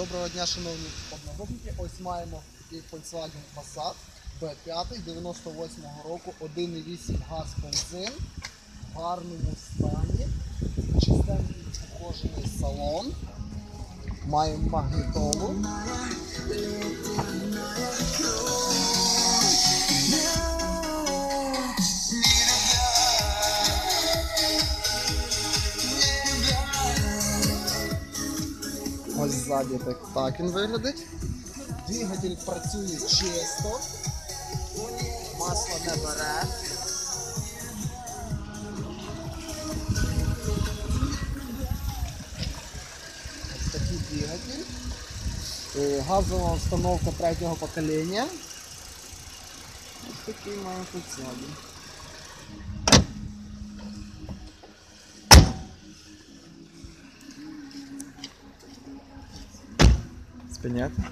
Доброго дня, шановні одногрупники. Ось маємо і Volkswagen Passat B5 98-го року, 1,8 газ бензин в гарному стані, чистенький ухожений салон. Маємо магнітолу. Ось ззаді так, так він виглядить. Двигатель працює чисто, масло не бере. Ось такий двигатель. Е, Газова установка третього покоління. Ось такий має тут ззаді. Понятно?